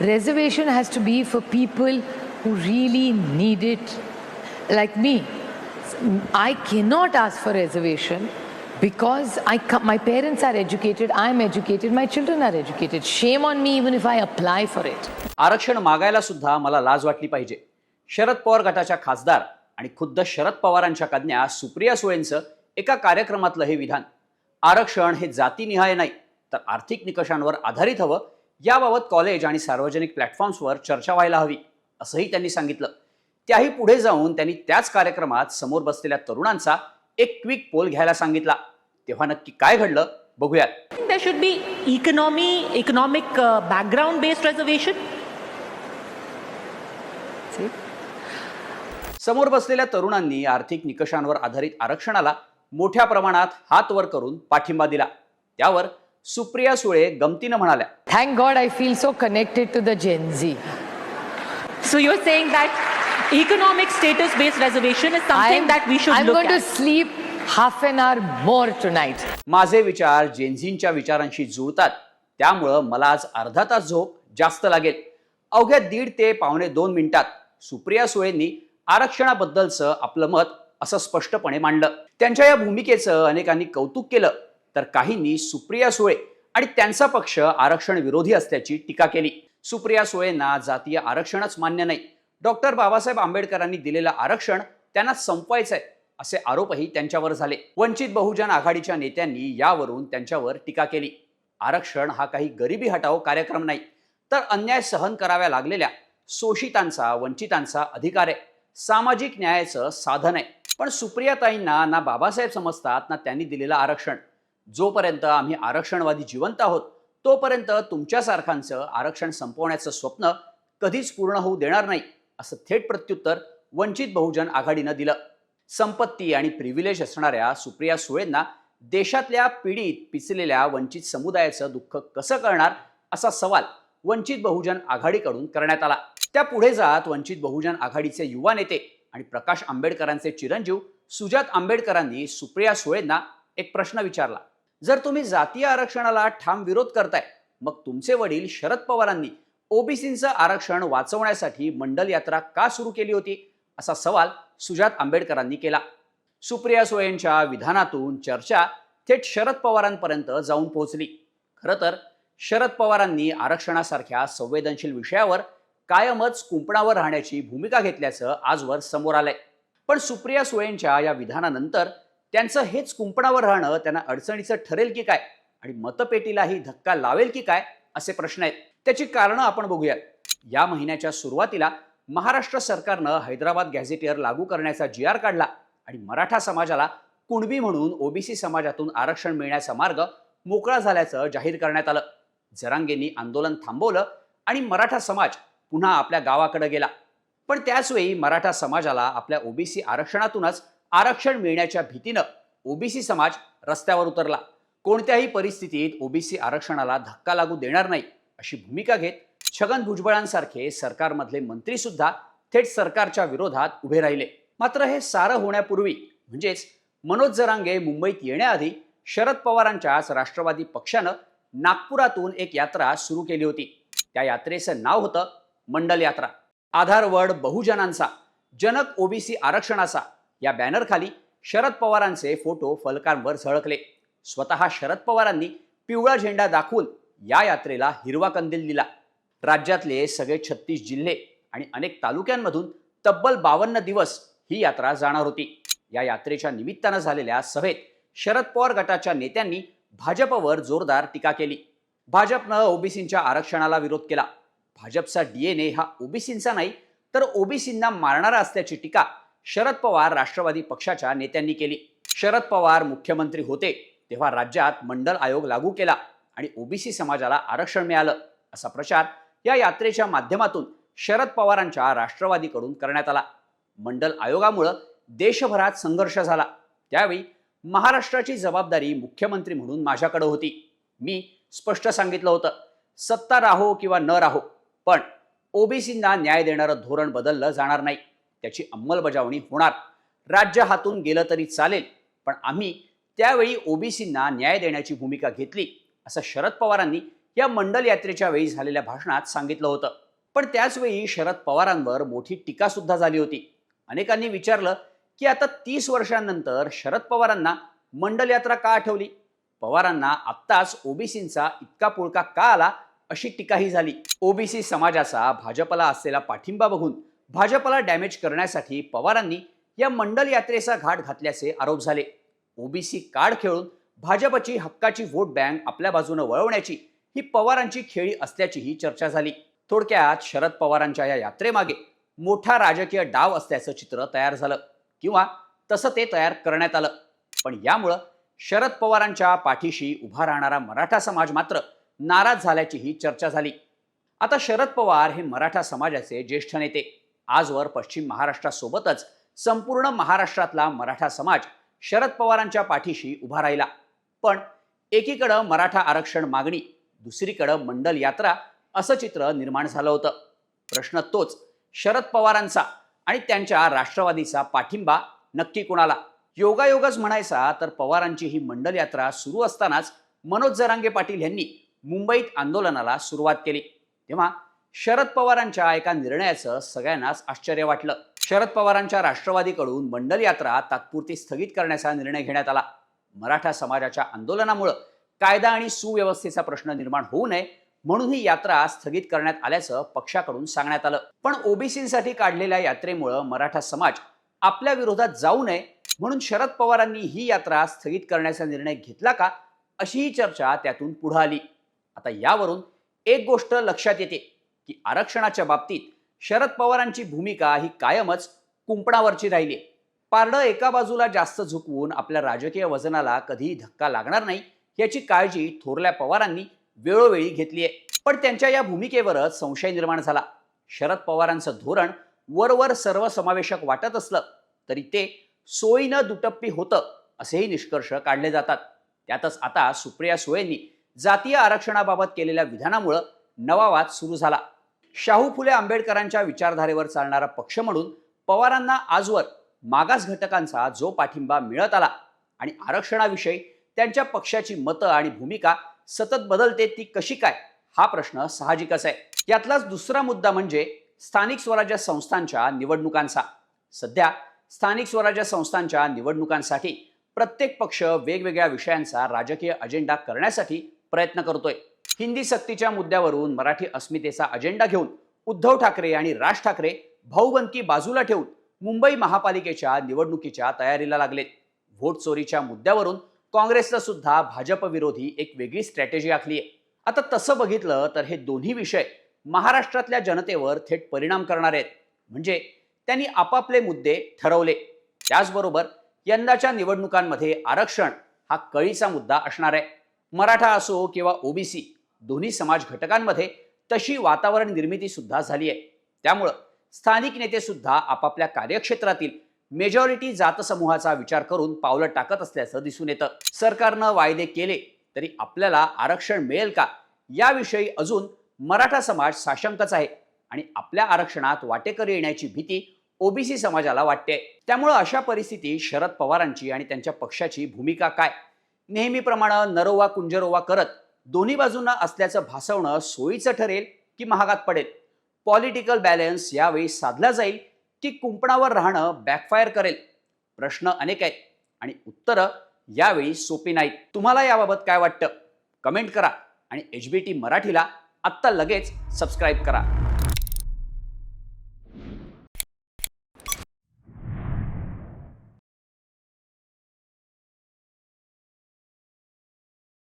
reservation has to be for people who really need it, like me. I cannot ask for reservation because I my parents are educated, I'm educated, my children are educated. Shame on me even if I apply for it. आरक्षण मागायला सुद्धा मला लाज वाटली पाहिजे शरद पवार गटाच्या खासदार आणि खुद्द शरद पवारांच्या कन्या सुप्रिया सुळेंचं एका कार्यक्रमातलं हे विधान आरक्षण हे जातीनिहाय नाही तर आर्थिक निकषांवर आधारित हवं याबाबत कॉलेज आणि सार्वजनिक प्लॅटफॉर्म्सवर चर्चा व्हायला हवी असंही त्यांनी सांगितलं त्याही पुढे जाऊन त्यांनी त्याच कार्यक्रमात समोर बसलेल्या तरुणांचा एक क्विक पोल घ्यायला सांगितला तेव्हा नक्की काय घडलं बघूयात There should be economy, economic uh, background based reservation. See? समोर बसलेल्या तरुणांनी आर्थिक निकषांवर आधारित आरक्षणाला मोठ्या प्रमाणात हात वर करून पाठिंबा दिला त्यावर सुप्रिया सुळे गमतीनं म्हणाल्या thank God I feel so connected to the Gen Z so your saying that economic status based reservation is something that we should I to sleep half an hour more tonight माझे विचार जेनझींच्या विचारांशी जुळतात. त्यामुळं मला आज अर्धा तास झोप जास्त लागेल. अवघ्या दीड ते पावणे दोन मिनिटात सुप्रिया सुळेंनी आरक्षणाबद्दलचं आपलं मत असं स्पष्टपणे मांडलं. त्यांच्या या भूमिकेचं अनेकांनी कौतुक केलं. तर काहींनी सुप्रिया सुळे आणि त्यांचा पक्ष आरक्षण विरोधी असल्याची टीका केली. सुप्रिया सुळेंना जातीय आरक्षणच मान्य नाही. डॉक्टर बाबासाहेब आंबेडकरांनी दिलेलं आरक्षण त्यांना संपवायचंय असे आरोपही त्यांच्यावर झाले. वंचित बहुजन आघाडीच्या नेत्यांनी यावरून त्यांच्यावर टीका केली. आरक्षण हा काही गरिबी हटाव कार्यक्रम नाही तर अन्याय सहन कराव्या लागलेल्या शोषितांचा वंचितांचा अधिकार आहे. सामाजिक न्यायाचं साधन आहे. पण सुप्रियाताईंना ना बाबासाहेब समजतात ना त्यांनी दिलेलं आरक्षण. जोपर्यंत आम्ही आरक्षणवादी जिवंत आहोत तोपर्यंत तुमच्यासारखांचं आरक्षण संपवण्याचं स्वप्न कधीच पूर्ण होऊ देणार नाही असं थेट प्रत्युत्तर वंचित बहुजन आघाडीनं दिलं. संपत्ती आणि प्रिव्हिलेज असणाऱ्या सुप्रिया सुळेंना देशातल्या पीडित पिचलेल्या वंचित समुदायाचं दुःख कसं करणार असा सवाल वंचित बहुजन आघाडीकडून करण्यात आला. त्या पुढे जात वंचित बहुजन आघाडीचे युवा नेते आणि प्रकाश आंबेडकरांचे चिरंजीव सुजात आंबेडकरांनी सुप्रिया सुळेंना एक प्रश्न विचारला. जर तुम्ही जातीय आरक्षणाला ठाम विरोध करताय मग तुमचे वडील शरद पवारांनी ओबीसींचं आरक्षण वाचवण्यासाठी मंडल यात्रा का सुरू केली होती? असा सवाल सुजात आंबेडकरांनी केला. सुप्रिया सुळेंच्या विधानातून चर्चा थेट शरद पवारांपर्यंत जाऊन पोहोचली. खरं तर शरद पवारांनी आरक्षणासारख्या संवेदनशील विषयावर कायमच कुंपणावर राहण्याची भूमिका घेतल्याचं आजवर समोर आलंय. पण सुप्रिया सुळेंच्या या विधानानंतर त्यांचं हेच कुंपणावर राहणं त्यांना अडचणीचं ठरेल की काय? आणि मतपेटीलाही धक्का लावेल की काय? असे प्रश्न आहेत. त्याची कारणं आपण बघूयात. या महिन्याच्या सुरुवातीला महाराष्ट्र सरकारनं हैदराबाद गॅझेटियर लागू करण्याचा जी आर काढला आणि मराठा समाजाला कुणबी म्हणून ओबीसी समाजातून आरक्षण मिळण्याचा मार्ग मोकळा झाल्याचं जाहीर करण्यात आलं. जरांगेंनी आंदोलन थांबवलं आणि मराठा समाज पुन्हा आपल्या गावाकडे गेला. पण त्याचवेळी मराठा समाजाला आपल्या ओबीसी आरक्षणातूनच आरक्षण मिळण्याच्या भीतीनं ओबीसी समाज रस्त्यावर उतरला. कोणत्याही परिस्थितीत ओबीसी आरक्षणाला धक्का लागू देणार नाही अशी भूमिका घेत छगन भुजबळांसारखे सरकारमधले मंत्री सुद्धा थेट सरकारच्या विरोधात उभे राहिले. मात्र हे सारं होण्यापूर्वी म्हणजेच मनोज जरांगे मुंबईत येण्याआधी शरद पवारांच्याच राष्ट्रवादी पक्षानं नागपुरातून एक यात्रा सुरू केली होती. त्या यात्रेचं नाव होतं मंडल यात्रा. आधारवड बहुजनांचा जनक ओबीसी आरक्षणाचा या बॅनरखाली शरद पवारांचे फोटो फलकांवर झळकले. स्वतः शरद पवारांनी पिवळा झेंडा दाखवून या यात्रेला हिरवा कंदील दिला. राज्यातले सगळे छत्तीस जिल्हे आणि अनेक तालुक्यांमधून तब्बल बावन्न दिवस ही यात्रा जाणार होती. या यात्रेच्या निमित्तानं झालेल्या सभेत शरद पवार गटाच्या नेत्यांनी भाजपवर जोरदार टीका केली. भाजपनं ओबीसींच्या आरक्षणाला विरोध केला. भाजपचा डीएनए हा ओबीसींचा नाही तर ओबीसींना मारणारा असल्याची टीका शरद पवार राष्ट्रवादी पक्षाच्या नेत्यांनी केली. शरद पवार मुख्यमंत्री होते तेव्हा राज्यात मंडल आयोग लागू केला आणि ओबीसी समाजाला आरक्षण मिळालं असा प्रचार या यात्रेच्या माध्यमातून शरद पवारांच्या राष्ट्रवादीकडून करण्यात आला. मंडल आयोगामुळं देशभरात संघर्ष झाला. त्यावेळी महाराष्ट्राची जबाबदारी मुख्यमंत्री म्हणून माझ्याकडे होती. मी स्पष्ट सांगितलं होतं सत्ता राहो किंवा न राहो पण ओबीसींना न्याय देणारं धोरण बदललं जाणार नाही. त्याची अंमलबजावणी होणार. राज्य हातून गेलं तरी चालेल पण आम्ही त्यावेळी ओबीसींना न्याय देण्याची भूमिका घेतली असं शरद पवारांनी या मंडल यात्रेच्या वेळी झालेल्या भाषणात सांगितलं होतं. पण त्याचवेळी शरद पवारांवर मोठी टीका सुद्धा झाली होती. अनेकांनी विचारलं की आता तीस वर्षांनंतर शरद पवारांना मंडल यात्रा का आठवली? पवारांना आत्ताच ओबीसींचा इतका पुळका का आला अशी टीकाही झाली. ओबीसी समाजाचा भाजपला असलेला पाठिंबा बघून भाजपला डॅमेज करण्यासाठी पवारांनी या मंडल यात्रेचा घाट घातल्याचे आरोप झाले. ओबीसी कार्ड खेळून भाजपची हक्काची वोट बँक आपल्या बाजूने वळवण्याची ही पवारांची खेळी असल्याचीही चर्चा झाली. थोडक्यात शरद पवारांच्या या यात्रेमागे मोठा राजकीय डाव असल्याचं चित्र तयार झालं किंवा तसं ते तयार करण्यात आलं. पण यामुळं शरद पवारांच्या पाठीशी उभा राहणारा मराठा समाज मात्र नाराज झाल्याचीही चर्चा झाली. आता शरद पवार हे मराठा समाजाचे ज्येष्ठ नेते. आजवर पश्चिम महाराष्ट्रासोबतच संपूर्ण महाराष्ट्रातला मराठा समाज शरद पवारांच्या पाठीशी उभा राहिला. पण एकीकडं मराठा आरक्षण मागणी दुसरीकडं मंडल यात्रा असं चित्र निर्माण झालं होतं. प्रश्न तोच शरद पवारांचा आणि त्यांच्या राष्ट्रवादीचा पाठिंबा नक्की कोणाला? योगायोगच म्हणायचा तर पवारांची ही मंडल यात्रा सुरू असतानाच मनोज जरांगे पाटील यांनी मुंबईत आंदोलनाला सुरुवात केली. तेव्हा शरद पवारांच्या एका निर्णयाचं सगळ्यांनाच आश्चर्य वाटलं. शरद पवारांच्या राष्ट्रवादीकडून मंडल यात्रा तात्पुरती स्थगित करण्याचा निर्णय घेण्यात आला. मराठा समाजाच्या आंदोलनामुळं कायदा आणि सुव्यवस्थेचा प्रश्न निर्माण होऊ नये म्हणून ही यात्रा स्थगित करण्यात आल्याचं पक्षाकडून सांगण्यात आलं. पण ओबीसीसाठी काढलेल्या यात्रेमुळं मराठा समाज आपल्या विरोधात जाऊ नये म्हणून शरद पवारांनी ही यात्रा स्थगित करण्याचा निर्णय घेतला का अशीही चर्चा त्यातून पुढे आली. आता यावरून एक गोष्ट लक्षात येते. की आरक्षणाच्या बाबतीत शरद पवारांची भूमिका ही कायमच कुंपणावरची राहिली पारडं एका बाजूला जास्त झुकवून आपल्या राजकीय वजनाला कधीही धक्का लागणार नाही याची काळजी थोरल्या पवारांनी वेळोवेळी घेतली आहे. पण त्यांच्या या भूमिकेवरच संशय निर्माण झाला. शरद पवारांचं धोरण वरवर सर्वसमावेशक वाटत असलं तरी ते सोयीनं दुटप्पी होतं असेही निष्कर्ष काढले जातात. त्यातच आता सुप्रिया सुळेंनी जातीय आरक्षणाबाबत केलेल्या विधानामुळं नवा वाद सुरू झाला. शाहू फुले आंबेडकरांच्या विचारधारेवर चालणारा पक्ष म्हणून पवारांना आजवर मागास घटकांचा जो पाठिंबा मिळत आला आणि आरक्षणाविषयी त्यांच्या पक्षाची मतं आणि भूमिका सतत बदलते ती कशी काय हा प्रश्न साहजिकच आहे. यातलाच दुसरा मुद्दा म्हणजे स्थानिक स्वराज्य संस्थांच्या निवडणुकांचा. सध्या स्थानिक स्वराज्य संस्थांच्या निवडणुकांसाठी प्रत्येक पक्ष वेगवेगळ्या विषयांचा राजकीय अजेंडा करण्यासाठी प्रयत्न करतोय. हिंदी सक्तीच्या मुद्द्यावरून मराठी अस्मितेचा अजेंडा घेऊन उद्धव ठाकरे आणि राज ठाकरे भाऊबंदकी बाजूला ठेवून मुंबई महापालिकेच्या निवडणुकीच्या तयारीला लागलेत. व्होट चोरीच्या मुद्द्यावरून काँग्रेसनं सुद्धा भाजप विरोधी एक वेगळी स्ट्रॅटेजी आखली आहे आता तसं बघितलं तर हे दोन्ही विषय महाराष्ट्रातल्या जनतेवर थेट परिणाम करणार आहेत. म्हणजे त्यांनी आपापले मुद्दे ठरवले. त्याचबरोबर यंदाच्या निवडणुकांमध्ये आरक्षण हा कळीचा मुद्दा असणार आहे. मराठा असो किंवा ओबीसी दोन्ही समाज घटकांमध्ये तशी वातावरण निर्मिती सुद्धा झाली आहे. त्यामुळं स्थानिक नेते सुद्धा आपापल्या कार्यक्षेत्रातील मेजॉरिटी जातसमूहाचा विचार करून पावलं टाकत असल्याचं दिसून येतं. सरकारनं वायदे केले तरी आपल्याला आरक्षण मिळेल का? याविषयी अजून मराठा समाज साशंकच आहे आणि आपल्या आरक्षणात वाटेकरी येण्याची भीती ओबीसी समाजाला वाटते. त्यामुळं अशा परिस्थितीत शरद पवारांची आणि त्यांच्या पक्षाची भूमिका काय? नेहमीप्रमाणे नरोवा कुंजरोवा करत दोन्ही बाजूंना असल्याचं भासवणं सोयीचं ठरेल की महागात पडेल. पॉलिटिकल बॅलन्स यावेळी साधला जाईल की कुंपणावर राहणं बॅकफायर करेल. प्रश्न अनेक आहेत आणि उत्तरं यावेळी सोपी नाहीत. तुम्हाला याबाबत काय वाटतं? कमेंट करा आणि एच बी टी मराठीला आत्ता लगेच सबस्क्राईब करा.